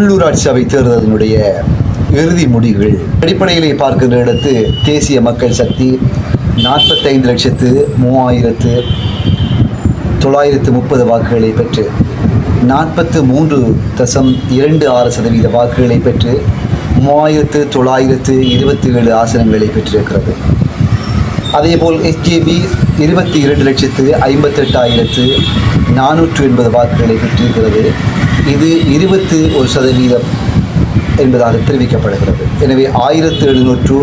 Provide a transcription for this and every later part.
உள்ளூராட்சி சபை தேர்தலினுடைய இறுதி முடிவுகள். அடிப்படையிலே பார்க்கின்ற இடத்து தேசிய மக்கள் சக்தி நாற்பத்தைந்து லட்சத்து மூவாயிரத்து தொள்ளாயிரத்து முப்பது வாக்குகளை பெற்று நாற்பத்து மூன்று தசம் இரண்டு ஆறு சதவீத வாக்குகளை பெற்று மூவாயிரத்து தொள்ளாயிரத்து இருபத்தி ஏழு ஆசனங்களை பெற்றிருக்கிறது. அதேபோல் எஸ்கேபி இருபத்தி இரண்டு லட்சத்து ஐம்பத்தெட்டாயிரத்து நானூற்று எண்பது வாக்குகளை பெற்றிருக்கிறது. இது இருபத்து ஒரு சதவீதம் என்பதாக தெரிவிக்கப்படுகிறது. எனவே ஆயிரத்து எழுநூற்று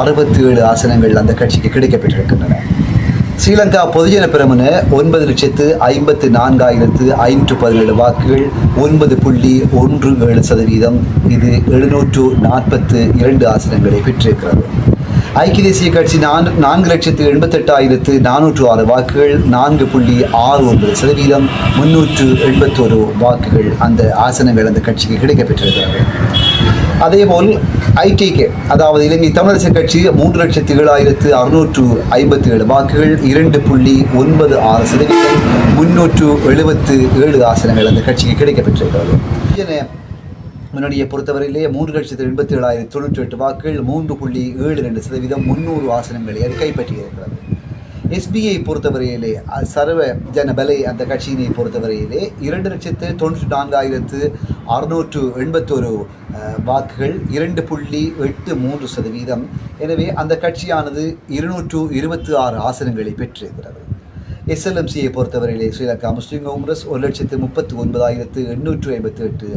அறுபத்தி ஏழு ஆசனங்கள் அந்த கட்சிக்கு கிடைக்கப்பெற்றிருக்கின்றன ஸ்ரீலங்கா பொதுஜன பெரமுன ஒன்பது லட்சத்து ஐம்பத்து நான்காயிரத்து ஐநூற்று பதினேழு வாக்குகள் ஒன்பது புள்ளி ஒன்று ஏழு சதவீதம். இது எழுநூற்று நாற்பத்து இரண்டு ஆசனங்களை பெற்றிருக்கிறது. ஐக்கிய தேசிய கட்சி நான்கு நான்கு லட்சத்து எண்பத்தெட்டாயிரத்து நானூற்று ஆறு வாக்குகள் நான்கு புள்ளி ஆறு ஒன்பது சதவீதம் முன்னூற்று எண்பத்தோரு வாக்குகள் அந்த ஆசனங்கள் அந்த கட்சிக்கு கிடைக்கப்பெற்றிருக்கிறது. அதேபோல் ஐடிகே அதாவது இலங்கை தமிழரசு கட்சி மூன்று லட்சத்து ஏழாயிரத்து அறுநூற்று ஐம்பத்தி ஏழு வாக்குகள் இரண்டு புள்ளி ஒன்பது ஆறு சதவீதம் முன்னூற்று எழுபத்து ஏழு ஆசனங்கள் அந்த கட்சிக்கு கிடைக்கப்பெற்றிருக்கிறது. முன்னணியை பொறுத்தவரையிலே மூன்று லட்சத்து எண்பத்தி ஏழாயிரத்தி தொண்ணூற்றி எட்டு வாக்குகள் மூன்று புள்ளி ஏழு ரெண்டு சதவீதம் முன்னூறு ஆசனங்களை அது கைப்பற்றியிருக்கிறது. எஸ்பிஐ பொறுத்தவரையிலே சர்வ ஜனபலை அந்த கட்சியினை பொறுத்தவரையிலே இரண்டு லட்சத்து தொண்ணூற்றி நான்காயிரத்து அறுநூற்று எண்பத்தொரு வாக்குகள் இரண்டு புள்ளி எட்டு மூன்று சதவீதம். எனவே அந்த கட்சியானது இருநூற்று இருபத்தி ஆறு ஆசனங்களை பெற்றிருக்கிறது. எஸ்எல்எம்சியை பொறுத்தவரையிலே ஸ்ரீலங்கா முஸ்லீம் காங்கிரஸ் ஒரு லட்சத்து முப்பத்து ஒன்பதாயிரத்து எண்ணூற்று ஐம்பத்தி எட்டு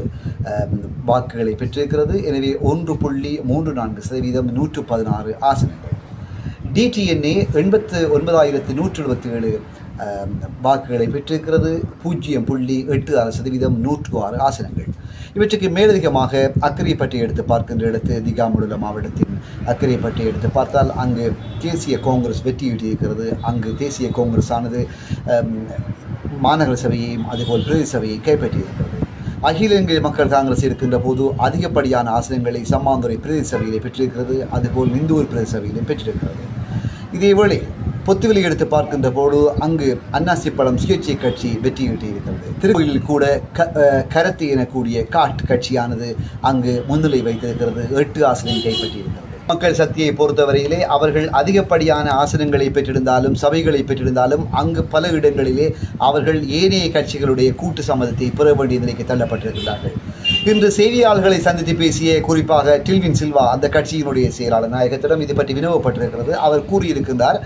வாக்குகளை பெற்றிருக்கிறது. எனவே ஒன்று புள்ளி மூன்று நான்கு சதவீதம் நூற்று பதினாறு ஆசனங்கள். டிடிஎன்ஏ எண்பத்து ஒன்பதாயிரத்து நூற்று எழுபத்தி ஏழு வாக்குகளை பெற்றிருக்கிறது. பூஜ்ஜியம் புள்ளி எட்டு ஆறு சதவீதம் நூற்று ஆறு ஆசனங்கள். இவற்றுக்கு மேலதிகமாக அக்கரைப்பட்டி எடுத்து பார்க்கின்ற இடத்து திகாமுடுல மாவட்டத்தில் அக்கரைப்பட்டி எடுத்து பார்த்தால் அங்கு தேசிய காங்கிரஸ் வெற்றியிட்டிருக்கிறது அங்கு தேசிய காங்கிரஸ் ஆனது மாநகர சபையையும் அதுபோல் பிரதேச சபையை கைப்பற்றியிருக்கிறது. அகில இந்திய மக்கள் காங்கிரஸ் இருக்கின்ற போது அதிகப்படியான ஆசனங்களை சம்மாந்துறை பிரதேச சபையிலே பெற்றிருக்கிறது. அதுபோல் இந்தூர் பிரதேச சபையிலே பெற்றிருக்கிறது. இதேவேளை பொத்துவெளி எடுத்து பார்க்கின்ற போது அங்கு அன்னாசி படம் சுயேட்சை கட்சி வெற்றியிட்டிருக்கிறது திருக்கோயிலில் கூட க கரத்து எனக்கூடிய காட் கட்சியானது அங்கு முன்னிலை வைத்திருக்கிறது. எட்டு ஆசனம் கைப்பற்றியிருக்கிறது. மக்கள் சக்தியை பொறுத்தவரையிலே அவர்கள் அதிகப்படியான ஆசனங்களை பெற்றிருந்தாலும் சபைகளை பெற்றிருந்தாலும் அங்கு பல இடங்களிலே அவர்கள் ஏனைய கட்சிகளுடைய கூட்டு சம்மதத்தை பெற வேண்டிய நிலைக்கு தள்ளப்பட்டிருக்கிறார்கள். இன்று செய்தியாளர்களை சந்தித்து பேசிய குறிப்பாக டில்வின் சில்வா அந்த கட்சியினுடைய செயலாளர் நாயகத்திடம் இது பற்றி வினவப்பட்டிருக்கிறது. அவர் கூறியிருக்கின்றார்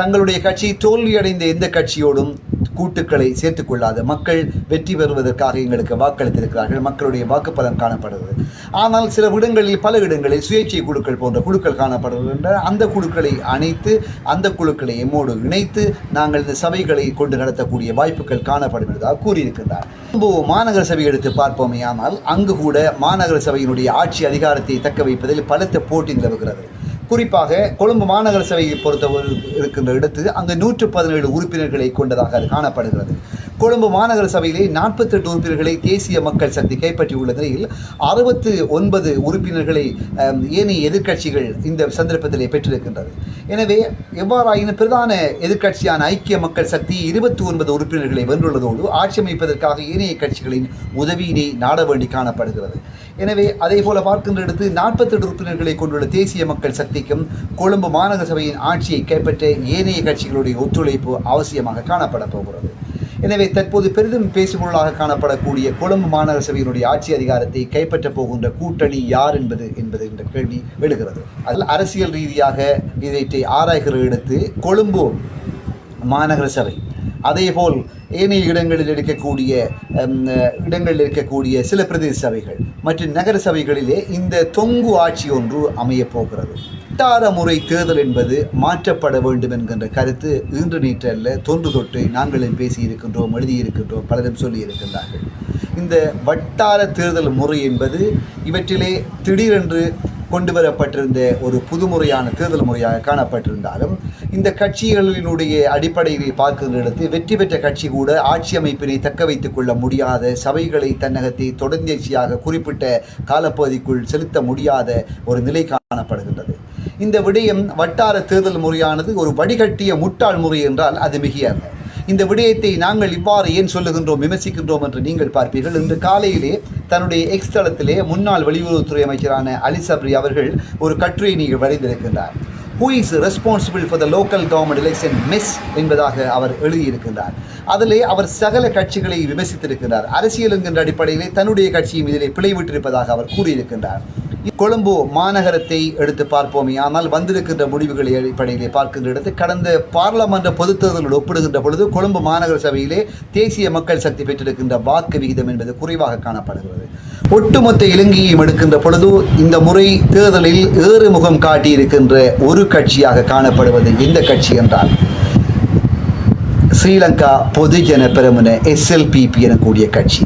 தங்களுடைய கட்சி தோல்வியடைந்த எந்த கட்சியோடும் கூட்டுக்களை சேர்த்துக்கொள்ளாத மக்கள் வெற்றி பெறுவதற்காக எங்களுக்கு வாக்களித்திருக்கிறார்கள். மக்களுடைய வாக்குப்பதம் காணப்படுகிறது. ஆனால் சில இடங்களில் பல இடங்களில் சுயேட்சை குழுக்கள் போன்ற குழுக்கள் காணப்படுகின்றன. அந்த குழுக்களை அணைத்து அந்த குழுக்களை எம்மோடு இணைத்து நாங்கள் இந்த சபைகளை கொண்டு நடத்தக்கூடிய வாய்ப்புகள் காணப்படுகிறதாக கூறியிருக்கிறார் கொழும்பு மாநகர சபை எடுத்து பார்ப்போமே ஆனால் அங்கு கூட மாநகர சபையினுடைய ஆட்சி அதிகாரத்தை தக்க வைப்பதில் பலத்த போட்டி நிலவுகிறது. குறிப்பாக கொழும்பு மாநகர சபையை பொறுத்தவரை இருக்கின்ற இடத்து அங்கு நூற்று பதினேழு உறுப்பினர்களை கொண்டதாக அது காணப்படுகிறது. கொழும்பு மாநகர சபையிலே நாற்பத்தெட்டு உறுப்பினர்களை தேசிய மக்கள் சக்தி கைப்பற்றியுள்ள நிலையில் அறுபத்து ஒன்பது உறுப்பினர்களை ஏனைய எதிர்க்கட்சிகள் இந்த சந்தர்ப்பத்திலே பெற்றிருக்கின்றது. எனவே எவ்வாறாயினும் பிரதான எதிர்க்கட்சியான ஐக்கிய மக்கள் சக்தி இருபத்தி ஒன்பது உறுப்பினர்களை வென்றுள்ளதோடு ஆட்சி அமைப்பதற்காக ஏனைய கட்சிகளின் உதவியினை நாட வேண்டி காணப்படுகிறது. எனவே அதே போல பார்க்கின்ற இடத்து நாற்பத்தெட்டு உறுப்பினர்களை கொண்டுள்ள தேசிய மக்கள் சக்திக்கும் கொழும்பு மாநகர சபையின் ஆட்சியை கைப்பற்ற ஏனைய கட்சிகளுடைய ஒத்துழைப்பு அவசியமாக காணப்பட போகிறது. எனவே தற்போது பெரிதும் பேசுபொருளாக காணப்படக்கூடிய கொழும்பு மாநகர சபையினுடைய ஆட்சி அதிகாரத்தை கைப்பற்றப் போகின்ற கூட்டணி யார் என்பது என்பது என்ற கேள்வி எழுகிறது. அதில் அரசியல் ரீதியாக இதை ஆராய்கிற இடத்து கொழும்பு மாநகர சபை அதேபோல் ஏனைய இடங்களில் இருக்கக்கூடிய இடங்களில் இருக்கக்கூடிய சில பிரதேச சபைகள் மற்றும் நகர சபைகளிலே இந்த தொங்கு ஆட்சி ஒன்று அமையப் போகிறது. வட்டார முறை தேர்தல் என்பது மாற்றப்பட வேண்டும் என்கின்ற கருத்து இன்று நீற்றல்ல தொன்று தொட்டு நாங்களும் பேசியிருக்கின்றோம் எழுதியிருக்கின்றோம் பலரும் சொல்லியிருக்கின்றார்கள். இந்த வட்டார தேர்தல் முறை என்பது இவற்றிலே திடீரென்று கொண்டு வரப்பட்டிருந்த ஒரு புதுமுறையான தேர்தல் முறையாக காணப்பட்டிருந்தாலும் இந்த கட்சிகளினுடைய அடிப்படையை பார்க்கின்ற இடத்து வெற்றி பெற்ற கட்சி கூட ஆட்சி அமைப்பினை தக்க வைத்துக் கொள்ள முடியாத சபைகளை தன்னகத்தை தொடர்ந்தேச்சியாக குறிப்பிட்ட காலப்பகுதிக்குள் செலுத்த முடியாத ஒரு நிலை காணப்படுகின்றது. இந்த விடயம் வட்டார தேர்தல் முறையானது ஒரு வடிகட்டிய முட்டாள் முறை என்றால் அது மிகையல்ல இந்த விடயத்தை நாங்கள் இவ்வாறு ஏன் சொல்லுகின்றோம் விமர்சிக்கின்றோம் என்று நீங்கள் பார்ப்பீர்கள். இன்று காலையிலே தன்னுடைய எக்ஸ் தளத்திலே முன்னாள் வெளியுறவுத்துறை அமைச்சரான அலி சப்ரி அவர்கள் ஒரு கட்டுரையை நீங்கள் வரைந்திருக்கின்றார். Who is responsible for the local government election mess என்பதாக அவர் எழுதியிருக்கின்றார். அதிலே அவர் சகல கட்சிகளை விமர்சித்திருக்கிறார் அரசியல் என்கின்ற அடிப்படையிலே தன்னுடைய கட்சியும் இதிலே பிழைவிட்டிருப்பதாக அவர் கூறியிருக்கின்றார். கொழும்பு மாநகரத்தை எடுத்து பார்ப்போமே. ஆனால் வந்திருக்கின்ற முடிவுகளை அடிப்படையிலே பார்க்கின்ற இடத்து கடந்த பாராளுமன்ற பொதுத் தேர்தலோடு ஒப்பிடுகின்ற பொழுது கொழும்பு மாநகர சபையிலே தேசிய மக்கள் சக்தி பெற்றிருக்கின்ற வாக்கு விகிதம் என்பது குறைவாக காணப்படுகிறது. ஒட்டுமொத்த இலங்கையையும் எடுக்கின்ற பொழுது இந்த முறை தேர்தலில் ஏறுமுகம் காட்டியிருக்கின்ற ஒரு கட்சியாக காணப்படுவது இந்த கட்சி என்றால் ஸ்ரீலங்கா பொதுஜன பெருமன எஸ்எல்பிபி எனக்கூடிய கட்சி.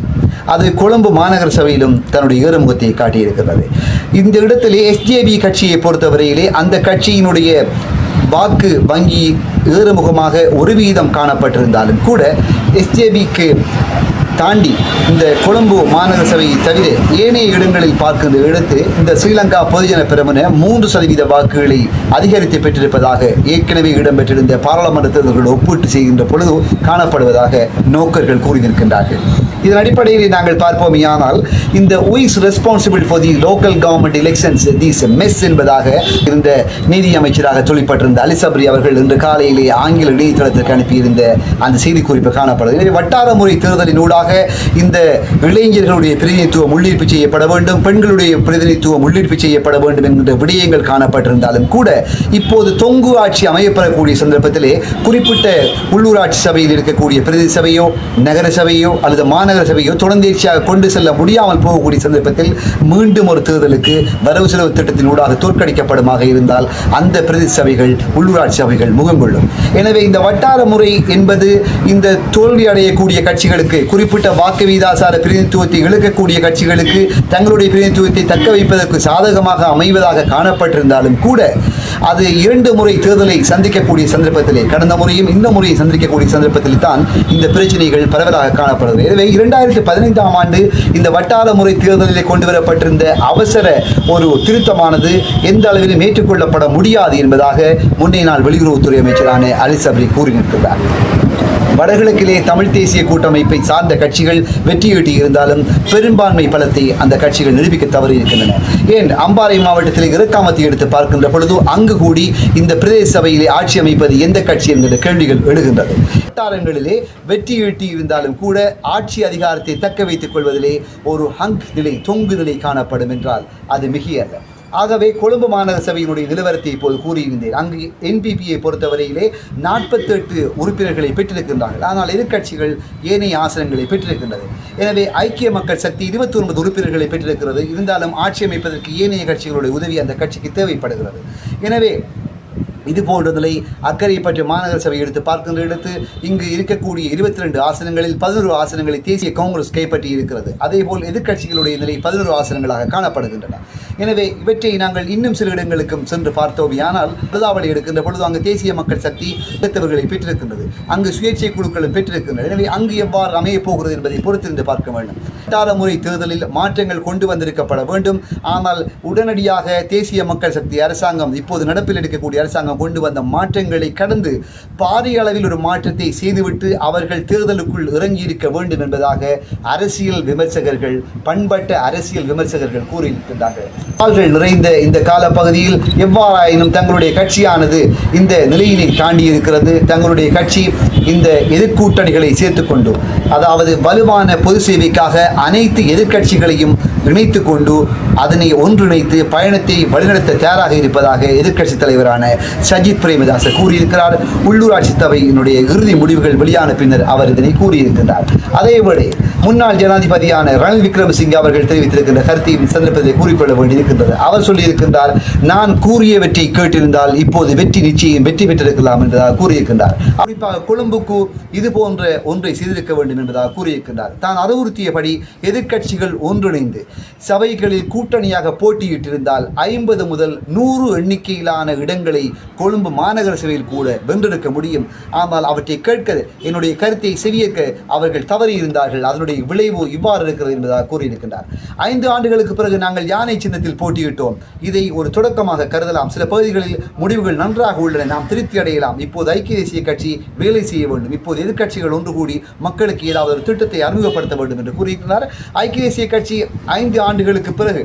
அது கொழும்பு மாநகர சபையிலும் தன்னுடைய ஏறுமுகத்தை காட்டியிருக்கிறது. இந்த இடத்திலே எஸ்ஜேபி கட்சியை பொறுத்தவரையிலே அந்த கட்சியினுடைய வாக்கு வங்கி ஏறுமுகமாக ஒரு வீதம் காணப்பட்டிருந்தாலும் கூட எஸ்ஜேபிக்கு தாண்டி இந்த கொழும்பு மாநகர சபையை தவிர ஏனைய இடங்களில் பார்க்கின்ற எடுத்து இந்த ஸ்ரீலங்கா பொதுஜன பெருமன மூன்று சதவீத வாக்குகளை அதிகரித்து பெற்றிருப்பதாக ஏற்கனவே இடம்பெற்றிருந்த பாராளுமன்ற தேர்தல்கள் ஒப்பீட்டு செய்கின்ற பொழுது காணப்படுவதாக நோக்கர்கள் கூறியிருக்கின்றார்கள். இதன் அடிப்படையில் நாங்கள் பார்ப்போம் ஆனால் இந்த who's responsible for the local government elections this mess என்பதாக இருந்த நீதி அமைச்சராக சொல்லப்பட்டிருந்த அலிசப்ரி அவர்கள் இன்று காலையிலே ஆங்கில இணையதளத்திற்கு அனுப்பியிருந்த அந்த செய்திக்குறிப்பு காணப்படுது எனவே வட்டார முறை தேர்தலினூடாக இந்த இளைஞர்களுடைய பிரதிநிதித்துவம் உள்ளீர்ப்பு செய்யப்பட வேண்டும் பெண்களுடைய பிரதிநிதித்துவம் உள்ளீர்ப்பு செய்யப்பட வேண்டும் என்கின்ற விடயங்கள் காணப்பட்டிருந்தாலும் கூட இப்போது தொங்கு ஆட்சி அமையப்படக்கூடிய சந்தர்ப்பத்திலே குறிப்பிட்ட உள்ளூராட்சி சபையில் இருக்கக்கூடிய பிரதி சபையோ நகர சபையோ அல்லது மாநகர சபையோ தொடர்ந்தேர்ச்சியாக கொண்டு செல்ல முடியாமல் போகக்கூடிய சந்தர்ப்பத்தில் மீண்டும் ஒரு தேர்தலுக்கு வரவு செலவு திட்டத்தின் ஊடாக தோற்கடிக்கப்படுமாக இருந்தால் அந்த பிரதி சபைகள் உள்ளூராட்சி சபைகள் முகங்கொள்ளும் எனவே இந்த வட்டார முறை என்பது இந்த தோல்வி அடையக்கூடிய கட்சிகளுக்கு குறிப்பிட்ட வாக்கு வீதாசார பிரதிநிதித்துவத்தை இழக்கக்கூடிய கட்சிகளுக்கு தங்களுடைய பிரதிநிதித்துவத்தை தக்க வைப்பதற்கு சாதகமாக அமைவதாக காணப்பட்டிருந்தாலும் கூட அது இரண்டு முறை தேர்தலை சந்திக்கக்கூடிய சந்தர்ப்பத்திலே கடந்த முறையும் இந்த முறையும் சந்திக்கக்கூடிய சந்தர்ப்பத்தில் தான் இந்த பிரச்சனைகள் பரவலாக காணப்படுகிறது. எனவே இரண்டாயிரத்தி பதினைந்தாம் ஆண்டு இந்த வட்டார முறை தேர்தலிலே கொண்டு வரப்பட்டிருந்த அவசர ஒரு திருத்தமானது எந்த அளவிலும் ஏற்றுக்கொள்ளப்பட முடியாது என்பதாக முன்னே நாள் வெளியுறவுத்துறை அமைச்சரான அலிசப்ரி கூறியிருக்கிறார். வடகிழக்கிலே தமிழ் தேசிய கூட்டமைப்பை சார்ந்த கட்சிகள் வெற்றியீட்டி இருந்தாலும் பெரும்பான்மை பலத்தை அந்த கட்சிகள் நிரூபிக்க தவறி இருக்கின்றன ஏன்? அம்பாறை மாவட்டத்தில் இறக்காமத்தை எடுத்து பார்க்கின்ற பொழுது அங்கு கூடி இந்த பிரதேச சபையிலே ஆட்சி அமைப்பது எந்த கட்சி என்கிற கேள்விகள் எழுகின்றது. வட்டாரங்களிலே வெற்றியீட்டி இருந்தாலும் கூட ஆட்சி அதிகாரத்தை தக்க வைத்துக் கொள்வதிலே ஒரு ஹங்க் நிலை தொங்கு நிலை காணப்படும் என்றால் அது மிகையல்ல. ஆகவே கொழும்பு மாநகர சபையினுடைய நிலவரத்தை இப்போது கூறியிருந்தேன். அங்கு என்பிபியை பொறுத்தவரையிலே நாற்பத்தெட்டு உறுப்பினர்களை பெற்றிருக்கின்றார்கள். ஆனால் எதிர்க்கட்சிகள் ஏனைய ஆசனங்களை பெற்றிருக்கின்றது. எனவே ஐக்கிய மக்கள் சக்தி இருபத்தி ஒன்பது உறுப்பினர்களை பெற்றிருக்கிறது. இருந்தாலும் ஆட்சி அமைப்பதற்கு ஏனைய கட்சிகளுடைய உதவி அந்த கட்சிக்கு தேவைப்படுகிறது. எனவே இது போன்றதிலை அக்கறை பற்றி மாநகர சபை எடுத்து பார்க்கின்ற இடத்து இங்கு இருக்கக்கூடிய இருபத்தி ரெண்டு ஆசனங்களில் பதினோரு ஆசனங்களை தேசிய காங்கிரஸ் கைப்பற்றி இருக்கிறது அதேபோல் எதிர்க்கட்சிகளுடைய நிலை பதினோரு ஆசனங்களாக காணப்படுகின்றன. எனவே இவற்றை நாங்கள் இன்னும் சில இடங்களுக்கும் சென்று பார்த்தோம். ஆனால் பிரதாவளி எடுக்கின்ற பொழுது அங்கு தேசிய மக்கள் சக்தி எடுத்தவர்களை பெற்றிருக்கின்றது. அங்கு சுயேட்சை குழுக்களும் பெற்றிருக்கின்றன. எனவே அங்கு எவ்வாறு அமையப் போகிறது என்பதை பொறுத்திருந்து பார்க்க வேண்டும். வட்டார முறை தேர்தலில் மாற்றங்கள் கொண்டு வந்திருக்கப்பட வேண்டும். ஆனால் உடனடியாக தேசிய மக்கள் சக்தி அரசாங்கம் இப்போது நடப்பில் எடுக்கக்கூடிய அரசாங்கம் கொண்டு வந்த மாற்றங்களை கடந்து பாரிய அளவில் ஒரு மாற்றத்தை செய்துவிட்டு அவர்கள் தேர்தலுக்குள் இறங்கி இருக்க வேண்டும் என்பதாக அரசியல் விமர்சகர்கள் பண்பட்ட அரசியல் விமர்சகர்கள் கூறியிருக்கின்றார்கள். சவால்கள் நிறைந்த இந்த கால பகுதியில் எவ்வாறாயினும் தங்களுடைய கட்சியானது இந்த நிலையினை தாண்டி இருக்கிறது தங்களுடைய கட்சி இந்த எதிர்கூட்டணிகளை சேர்த்துக்கொண்டு அதாவது வலுவான பொது சேவைக்காக அனைத்து எதிர்க்கட்சிகளையும் இணைத்து கொண்டு அதனை ஒன்றிணைத்து பயணத்தை வழிநடத்த தயாராக இருப்பதாக எதிர்க்கட்சி தலைவரான சஜித் பிரேமதாச கூறியிருக்கிறார். உள்ளூராட்சி சபையினுடைய இறுதி முடிவுகள் வெளியான பின்னர் அவர் இதனை கூறியிருக்கிறார் அதேவேளை முன்னாள் ஜனாதிபதியான ரணில் விக்ரமசிங்கே அவர்கள் தெரிவித்திருக்கின்ற கருத்தையும் சந்தர்ப்பத்தை கூறிக்கொள்ள வேண்டியிருக்கின்றது. அவர் சொல்லியிருக்கின்றார் நான் கூறியவற்றை கேட்டிருந்தால் இப்போது வெற்றி நிச்சயம் வெற்றி பெற்றிருக்கலாம் என்றதாக கூறியிருக்கின்றார். குறிப்பாக கொழும்புக்கு இது போன்ற ஒன்றை செய்திருக்க வேண்டும் என்பதாக கூறியிருக்கின்றார். தான் அறிவுறுத்தியபடி எதிர்க்கட்சிகள் ஒன்றிணைந்து சபைகளில் கூட்டணியாக போட்டியிட்டிருந்தால் ஐம்பது முதல் நூறு எண்ணிக்கையிலான இடங்களை கொழும்பு மாநகர சபையில் கூட வென்றெடுக்க முடியும். ஆனால் அவற்றை கேட்க என்னுடைய கருத்தை செவியேற்க அவர்கள் தவறி இருந்தார்கள் அதனுடைய அதனுடைய விளைவு இவ்வாறு இருக்கிறது என்பதாக கூறியிருக்கின்றார். ஐந்து ஆண்டுகளுக்கு பிறகு நாங்கள் யானை சின்னத்தில் போட்டியிட்டோம். இதை ஒரு தொடக்கமாக கருதலாம். சில பகுதிகளில் முடிவுகள் நன்றாக உள்ளன. நாம் திருப்தி அடையலாம். இப்போது ஐக்கிய தேசிய கட்சி வேலை செய்ய வேண்டும். இப்போது எதிர்க்கட்சிகள் ஒன்று கூடி மக்களுக்கு ஏதாவது ஒரு திட்டத்தை அறிமுகப்படுத்த வேண்டும் என்று கூறியிருக்கிறார். ஐக்கிய தேசிய கட்சி ஐந்து ஆண்டுகளுக்கு பிறகு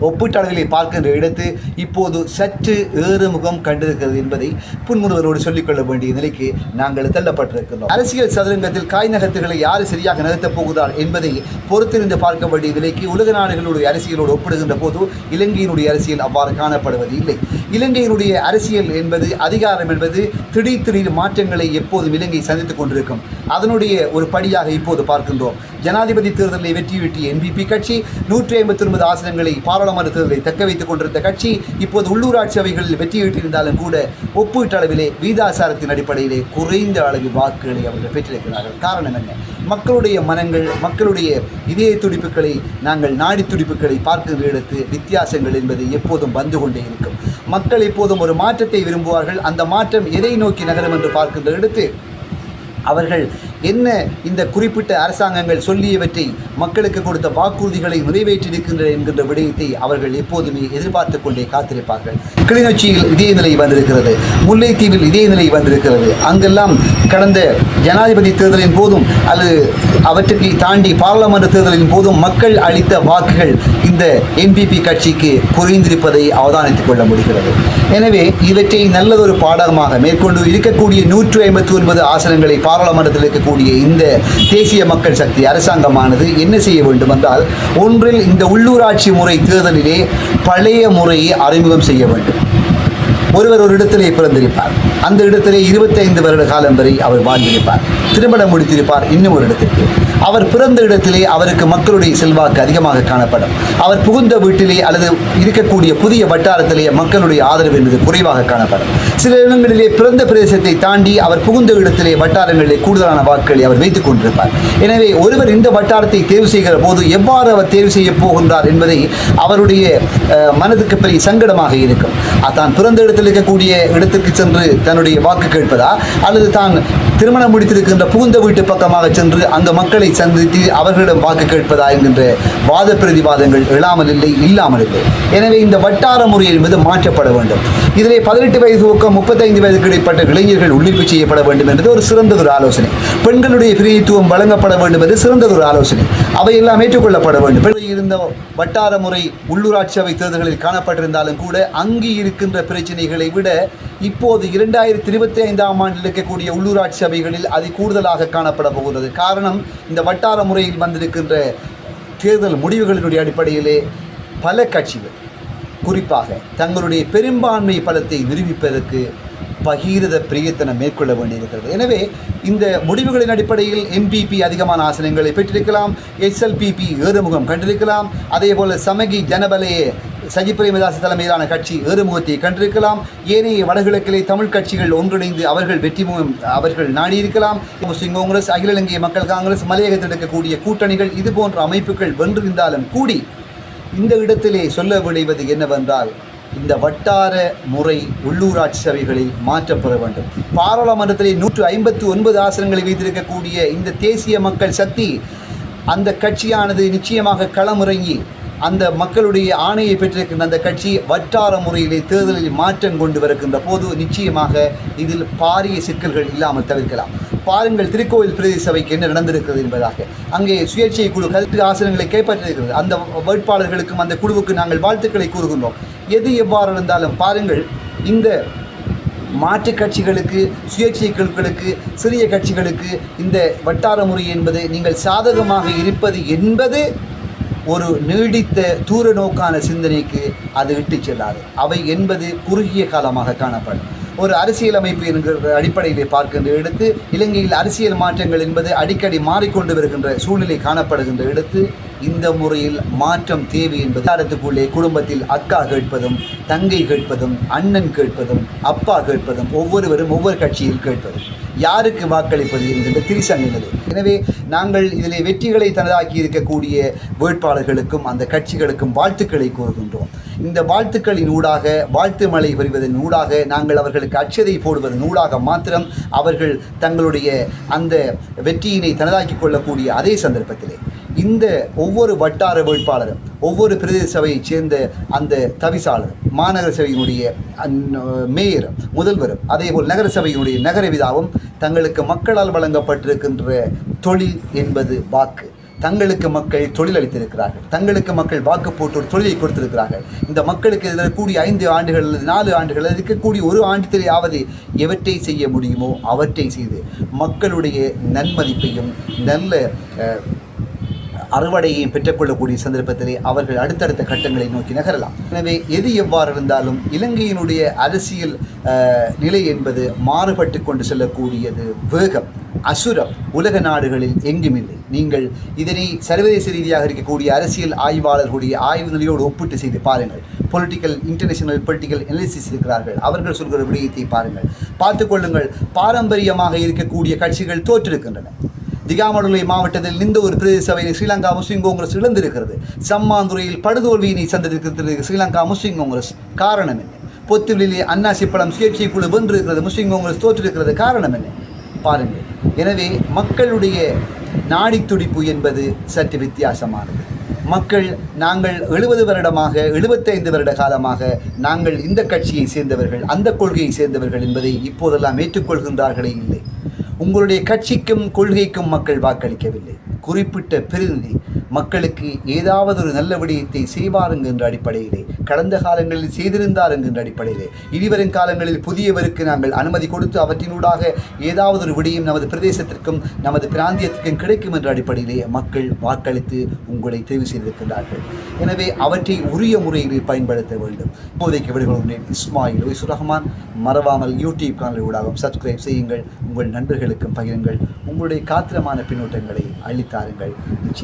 ஒப்பீட்டாளர்களை பார்க்கின்ற இடத்து இப்போது சற்று ஏறுமுகம் கண்டிருக்கிறது என்பதை புன்முறுவலோடு சொல்லிக்கொள்ள வேண்டிய நிலைக்கு நாங்கள் தள்ளப்பட்டிருக்கிறோம் அரசியல் சதுரங்கத்தில் காய் நகர்த்துகளை யார் சரியாக நகர்த்தப் போகிறார் என்பதை பொறுத்திருந்து பார்க்க வேண்டிய நிலைக்கு உலக நாடுகளுடைய அரசியலோடு ஒப்பிடுகின்ற போது இலங்கையினுடைய அரசியல் அவ்வாறு காணப்படுவது இல்லை இலங்கையினுடைய அரசியல் என்பது அதிகாரம் என்பது திடீர் திடீர் மாற்றங்களை எப்போதும் இலங்கை சந்தித்துக் கொண்டிருக்கும். அதனுடைய ஒரு படியாக இப்போது பார்க்கின்றோம். ஜனாதிபதி தேர்தலில் வெற்றி வெட்டிய என்பிபி கட்சி நூற்றி ஐம்பத்தி ஒன்பது ஆசனங்களை பாராளுமன்ற தேர்தலை தக்க வைத்துக் கொண்டிருந்த கட்சி இப்போது உள்ளூராட்சி அவைகளில் வெற்றி ஈட்டியிருந்தாலும் கூட ஒப்பீட்டளவிலே வீதாசாரத்தின் அடிப்படையிலே குறைந்த அளவு வாக்குகளை அவர்கள் பெற்றிருக்கிறார்கள். காரணம் என்ன? மக்களுடைய மனங்கள் மக்களுடைய இதய துடிப்புகளை நாங்கள் நாடி துடிப்புகளை பார்க்கின்ற இடத்து வித்தியாசங்கள் என்பது எப்போதும் வந்து கொண்டே இருக்கும். மக்கள் எப்போதும் ஒரு மாற்றத்தை விரும்புவார்கள். அந்த மாற்றம் எதை நோக்கி நகரம் என்று பார்க்கின்ற இடத்து அவர்கள் என்ன இந்த குறிப்பிட்ட அரசாங்கங்கள் சொல்லியவற்றை மக்களுக்கு கொடுத்த வாக்குறுதிகளை நிறைவேற்றியிருக்கின்றன என்கின்ற விடயத்தை அவர்கள் எப்போதுமே எதிர்பார்த்து கொண்டே காத்திருப்பார்கள். கிளிநொச்சியில் இதே நிலை வந்திருக்கிறது. முல்லைத்தீவில் இதே நிலை வந்திருக்கிறது. அங்கெல்லாம் கடந்த ஜனாதிபதி தேர்தலின் போதும் அல்லது அவற்றுக்கு தாண்டி பாராளுமன்ற தேர்தலின் போதும் மக்கள் அளித்த வாக்குகள் இந்த என்பிபி கட்சிக்கு குறைந்திருப்பதை அவதானித்துக் கொள்ள முடிகிறது. எனவே இவற்றை நல்லதொரு பாடகமாக மேற்கொண்டு இருக்கக்கூடிய நூற்று ஐம்பத்தி ஒன்பது ஆசனங்களை பாராளுமன்றத்தில் இருக்கக்கூடிய இந்த தேசிய மக்கள் சக்தி அரசாங்கமானது என்ன செய்ய வேண்டும் என்றால் ஒன்றில் இந்த உள்ளூராட்சி முறை தேர்தலிலே பழைய முறையை அறிமுகம் செய்ய வேண்டும். ஒருவர் ஒரு இடத்திலே பிறந்திருப்பார். அந்த இடத்திலே இருபத்தைந்து வருட காலம் வரை அவர் வாழ்ந்திருப்பார். திருமணம் முடித்திருப்பார். இன்னும் ஒரு இடத்திற்கு. அவர் பிறந்த இடத்திலே அவருக்கு மக்களுடைய செல்வாக்கு அதிகமாக காணப்படும். அவர் புகுந்த வீட்டிலே அல்லது இருக்கக்கூடிய புதிய வட்டாரத்திலே மக்களுடைய ஆதரவு என்பது குறைவாக காணப்படும். சில இடங்களிலே பிறந்த பிரதேசத்தை தாண்டி அவர் புகுந்த இடத்திலே வட்டாரங்களிலே கூடுதலான வாக்குகளை அவர் வைத்துக் கொண்டிருப்பார். எனவே ஒருவர் இந்த வட்டாரத்தை தேர்வு செய்கிற போது எவ்வாறு அவர் தேர்வு செய்ய போகின்றார் என்பதை அவருடைய மனதுக்கு பெரிய சங்கடமாக இருக்கும். தான் பிறந்த இடத்தில் இருக்கக்கூடிய இடத்திற்கு சென்று தன்னுடைய வாக்கு கேட்பதா? அல்லது தான் திருமணம் முடித்திருக்கின்ற புகுந்த வீட்டு பக்கமாக சென்று அந்த மக்களை சந்தித்து அவர்களிடம் வாக்கு கேட்பதா என்கின்ற வாத பிரதிவாதங்கள் எழாமல் இல்லை இல்லாமல் இல்லை. எனவே இந்த வட்டார முறை என்பது மாற்றப்பட வேண்டும். இதிலே பதினெட்டு வயது ஊக்கம் முப்பத்தைந்து வயதுக்கு இடைப்பட்ட இளைஞர்கள் உள்ளிப்பு செய்யப்பட வேண்டும் என்பது ஒரு சிறந்ததொரு ஆலோசனை. பெண்களுடைய பிரதித்துவம் வழங்கப்பட வேண்டும் என்று சிறந்ததொரு ஆலோசனை. அவையெல்லாம் ஏற்றுக்கொள்ளப்பட வேண்டும். பெண்கள் இருந்த வட்டார முறை உள்ளூராட்சி அவை தேர்தல்களில் காணப்பட்டிருந்தாலும் கூட அங்கு இருக்கின்ற பிரச்சனைகளை விட இப்போது இரண்டாயிரத்தி இருபத்தி ஐந்தாம் ஆண்டில் இருக்கக்கூடிய உள்ளூராட்சி சபைகளில் அது கூடுதலாக காணப்பட போகிறது. காரணம் இந்த வட்டார முறையில் வந்திருக்கின்ற தேர்தல் முடிவுகளினுடைய அடிப்படையிலே பல கட்சிகள் குறிப்பாக தங்களுடைய பெரும்பான்மை பலத்தை நிரூபிப்பதற்கு பகீரத பிரயத்தனம் மேற்கொள்ள வேண்டியிருக்கிறது. எனவே இந்த முடிவுகளின் அடிப்படையில் என்பிபி அதிகமான ஆசனங்களை பெற்றிருக்கலாம் எஸ்எல்பிபி ஏறுமுகம் கண்டிருக்கலாம் அதே போல் சமகி ஜனபலையே சஜித் பிரேமதாஸ் தலைமையிலான கட்சி ஏறுமுகத்தை கண்டிருக்கலாம். ஏனைய வடகிழக்கிலே தமிழ் கட்சிகள் ஒன்றிணைந்து அவர்கள் வெற்றி முகம் அவர்கள் நாடியிருக்கலாம். முஸ்லிம் காங்கிரஸ் அகில இலங்கை மக்கள் காங்கிரஸ் மலையகத்தில் இருக்கக்கூடிய கூட்டணிகள் இது போன்ற அமைப்புகள் வென்றிருந்தாலும் கூடி இந்த இடத்திலே சொல்ல விளைவது என்னவென்றால் இந்த வட்டார முறை உள்ளூராட்சி சபைகளில் மாற்றப்பெற வேண்டும். பாராளுமன்றத்திலே நூற்று ஐம்பத்து ஒன்பது ஆசனங்களை வைத்திருக்கக்கூடிய இந்த தேசிய மக்கள் சக்தி அந்த கட்சியானது நிச்சயமாக களமிறங்கி அந்த மக்களுடைய ஆணையை பெற்றிருக்கின்ற அந்த கட்சி வட்டார முறையிலே தேர்தலில் மாற்றம் கொண்டு வருகின்ற போது நிச்சயமாக இதில் பாரிய சிக்கல்கள் இல்லாமல் தவிர்க்கலாம். பாருங்கள் திருக்கோவில் பிரதேச சபைக்கு என்ன நடந்திருக்கிறது என்பதாக. அங்கே சுயேட்சை குழு கருத்து ஆசனங்களை கைப்பற்றிருக்கிறது அந்த வேட்பாளர்களுக்கும் அந்த குழுவுக்கு நாங்கள் வாழ்த்துக்களை கூறுகின்றோம். எது எவ்வாறு இருந்தாலும் பாருங்கள் இந்த மாற்றுக் கட்சிகளுக்கு சுயேட்சை குழுக்களுக்கு சிறிய கட்சிகளுக்கு இந்த வட்டார முறை என்பது நீங்கள் சாதகமாக இருப்பது என்பது ஒரு நீடித்த தூர நோக்கான சிந்தனைக்கு அது விட்டுச் செல்லாது. அவை என்பது குறுகிய காலமாக காணப்படும். ஒரு அரசியலமைப்பு என்கிற அடிப்படையிலே பார்க்கின்ற இடத்து இலங்கையில் அரசியல் மாற்றங்கள் என்பது அடிக்கடி மாறிக்கொண்டு வருகின்ற சூழ்நிலை காணப்படுகின்ற இடத்து இந்த முறையில் மாற்றம் தேவை என்பது அரத்துக்குள்ளே குடும்பத்தில் அக்கா கேட்பதும் தங்கை கேட்பதும் அண்ணன் கேட்பதும் அப்பா கேட்பதும் ஒவ்வொருவரும் ஒவ்வொரு கட்சியில் கேட்பதும் யாருக்கு வாக்களிப்பது என்கின்ற திரிசங்க எனவே நாங்கள் இதிலே வெற்றிகளை தனதாக்கி இருக்கக்கூடிய வேட்பாளர்களுக்கும் அந்த கட்சிகளுக்கும் வாழ்த்துக்களை கூறுகின்றோம். இந்த வாழ்த்துக்களின் ஊடாக வாழ்த்து மழை பெறுவதன் ஊடாக நாங்கள் அவர்களுக்கு அச்சதை போடுவதன் ஊடாக மாத்திரம் அவர்கள் தங்களுடைய அந்த வெற்றியினை தனதாக்கிக் கொள்ளக்கூடிய அதே சந்தர்ப்பத்திலே. இந்த ஒவ்வொரு வட்டார வேட்பாளரும் ஒவ்வொரு பிரதேச சபையைச் சேர்ந்த அந்த தவிசாளர் மாநகர சபையினுடைய அந்- மேயர் முதல்வரும் அதேபோல் நகர சபையினுடைய நகரவிதாவும் தங்களுக்கு மக்களால் வழங்கப்பட்டிருக்கின்ற தொழில் என்பது வாக்கு. தங்களுக்கு மக்கள் தொழில் அளித்திருக்கிறார்கள். தங்களுக்கு மக்கள் வாக்கு போட்டு ஒரு தொழிலை கொடுத்திருக்கிறார்கள். இந்த மக்களுக்கு இதில் கூடிய ஐந்து ஆண்டுகள் அல்லது நாலு ஆண்டுகள் இருக்கக்கூடிய ஒரு ஆண்டுத்திலேயாவது எவற்றை செய்ய முடியுமோ அவற்றை செய்து மக்களுடைய நன்மதிப்பையும் நல்ல அறுவடையையும் பெற்றுக்கொள்ளக்கூடிய சந்தர்ப்பத்திலே அவர்கள் அடுத்தடுத்த கட்டங்களை நோக்கி நகரலாம். எனவே எது எவ்வாறு இருந்தாலும் இலங்கையினுடைய அரசியல் நிலை என்பது மாறுபட்டு கொண்டு செல்லக்கூடியது வேகம். அசுரம் உலக நாடுகளில் எங்குமில்லை நீங்கள் இதனை சர்வதேச ரீதியாக இருக்கக்கூடிய அரசியல் ஆய்வாளர்களுடைய ஆய்வு நிலையோடு ஒப்பிட்டு செய்து பாருங்கள். பொலிட்டிக்கல் இன்டர்நேஷனல் பொலிட்டிக்கல் அனாலிசிஸ் இருக்கிறார்கள். அவர்கள் சொல்கிற விடயத்தை பாருங்கள். பார்த்துக்கொள்ளுங்கள் பாரம்பரியமாக இருக்கக்கூடிய கட்சிகள் தோற்றிருக்கின்றன. திகாமடுலை மாவட்டத்தில் இந்த ஒரு பிரதேச சபையில் ஸ்ரீலங்கா முஸ்லிம் காங்கிரஸ் இழந்திருக்கிறது. சம்மாந்துறையில் படுதோல்வியினை சந்திருக்கிறது ஸ்ரீலங்கா முஸ்லிம் காங்கிரஸ். காரணம் என்ன? பொத்துவிலே அன்னாசி பழம் சுயேட்சை குழு வென்றிருக்கிறது முஸ்லிம் காங்கிரஸ் தோற்றிருக்கிறது காரணம் என்ன? பாருங்கள். எனவே மக்களுடைய நாடி துடிப்பு என்பது சற்று வித்தியாசமானது. மக்கள் நாங்கள் எழுபது வருடமாக எழுபத்தைந்து வருட காலமாக நாங்கள் இந்த கட்சியை சேர்ந்தவர்கள் அந்த கொள்கையை சேர்ந்தவர்கள் என்பதை இப்போதெல்லாம் ஏற்றுக்கொள்கின்றார்களே இல்லை. உங்களுடைய கட்சிக்கும் கொள்கைக்கும் மக்கள் வாக்களிக்கவில்லை. குறிப்பிட்ட பிரதிநிதி மக்களுக்கு ஏதாவது ஒரு நல்ல விடயத்தை செய்வார் என்கின்ற அடிப்படையிலே கடந்த காலங்களில் செய்திருந்தார் என்கின்ற அடிப்படையிலே இனிவரும் காலங்களில் புதியவருக்கு நாங்கள் அனுமதி கொடுத்து அவற்றினூடாக ஏதாவது ஒரு விடயம் நமது பிரதேசத்திற்கும் நமது பிராந்தியத்திற்கும் கிடைக்கும் என்ற அடிப்படையிலே மக்கள் வாக்களித்து உங்களை தெரிவு செய்திருக்கின்றார்கள். எனவே அவற்றை உரிய முறையில் பயன்படுத்த வேண்டும். இப்போதைக்கு விடுகிறேன் இஸ்மாயில் ஒய்சு ரஹ்மான். மறவாமல் யூடியூப் சேனல் ஊடாகவும் சப்ஸ்கிரைப் செய்யுங்கள். உங்கள் நண்பர்களுக்கும் பகிருங்கள். உங்களுடைய காத்திரமான பின்னூட்டங்களை அளித்தாருங்கள் நிச்சயம்